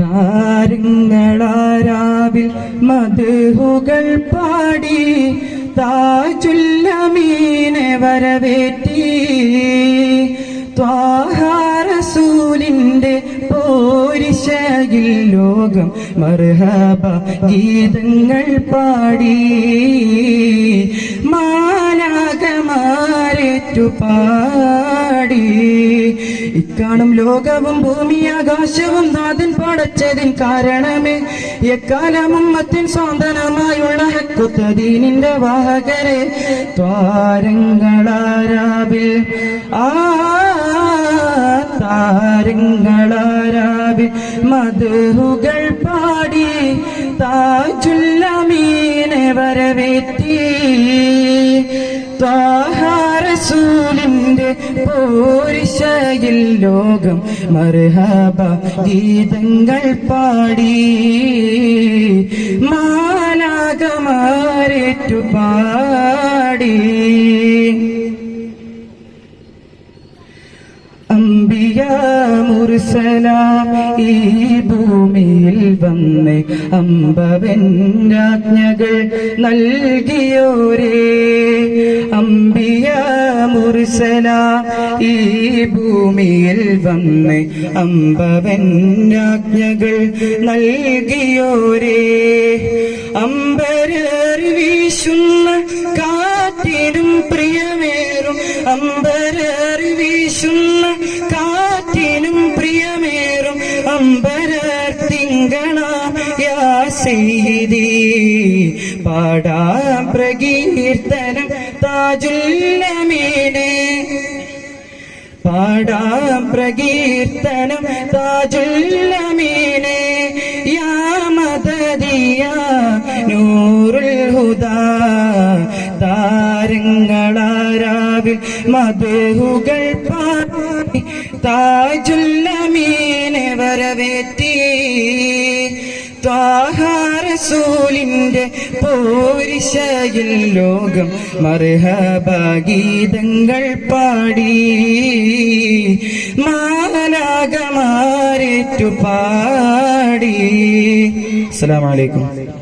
താരങ്ങളാരാവിൽ മധുഹുകൾ പാടി താജുല്ലമീനെ വരവേറ്റി. ത്വാഹാരസൂലിന്റെ പോരിശയിൽ ലോകം മർഹബ ഗീതങ്ങൾ പാടി. മാലാകമാരേറ്റു പാടി ഇക്കാണും ലോകവും ഭൂമി ആകാശവും നാഥൻ പടച്ചതിൻ കാരണമേ. എക്കാലം ഉമ്മത്തിൻ സ്വാന്തനമായുള്ള ഹക്കുത്തദീനിന്റെ വാഹകരെ. താരങ്ങളാരാവിൽ ആ താരങ്ങളാരാവിൽ മധുകൾ പാടി താജുല്ലമീനെ വരവേറ്റി. ത്വാഹാരസൂലിന്റെ പോരിശയിൽ ലോകം മർഹബ ഗീതങ്ങൾ പാടി. മാലാകമാരേറ്റു പാടി. മുർസലാം ഈ ഭൂമിയിൽ വന്ന്. അമ്പവൻ രാജ്ഞകൾ നൽകിയോരേ. അമ്പിയ മുർസലാം ഈ ഭൂമിയിൽ വന്ന് അമ്പവൻ രാജ്ഞകൾ നൽകിയോരേ. അമ്പരറി വീശുന്ന കാറ്റിനും പ്രിയമേറും. അമ്പരറി വീശുന്ന കാറ്റിനും പ്രിയമേറും. അമ്പരർ തിങ്കള യാസീതി പാടാം പ്രകീർത്തനം താജുല്ലമീനെ. പാടാം പ്രകീർത്തനം താജുല്ലമീനെ. യാ മദദിയ നൂറുൽ ഹുദാ താരങ്ങളാരാവിൽ മധുകൾ പാടി താജുല്ലമീനെ വരവേറ്റി. ത്വാഹാരസൂലിന്റെ പോരിശയിൽ ലോകം മർഹഭാഗീതങ്ങൾ പാടി. മാലാകമാരേറ്റു പാടി അസ്സലാമു അലൈക്കും.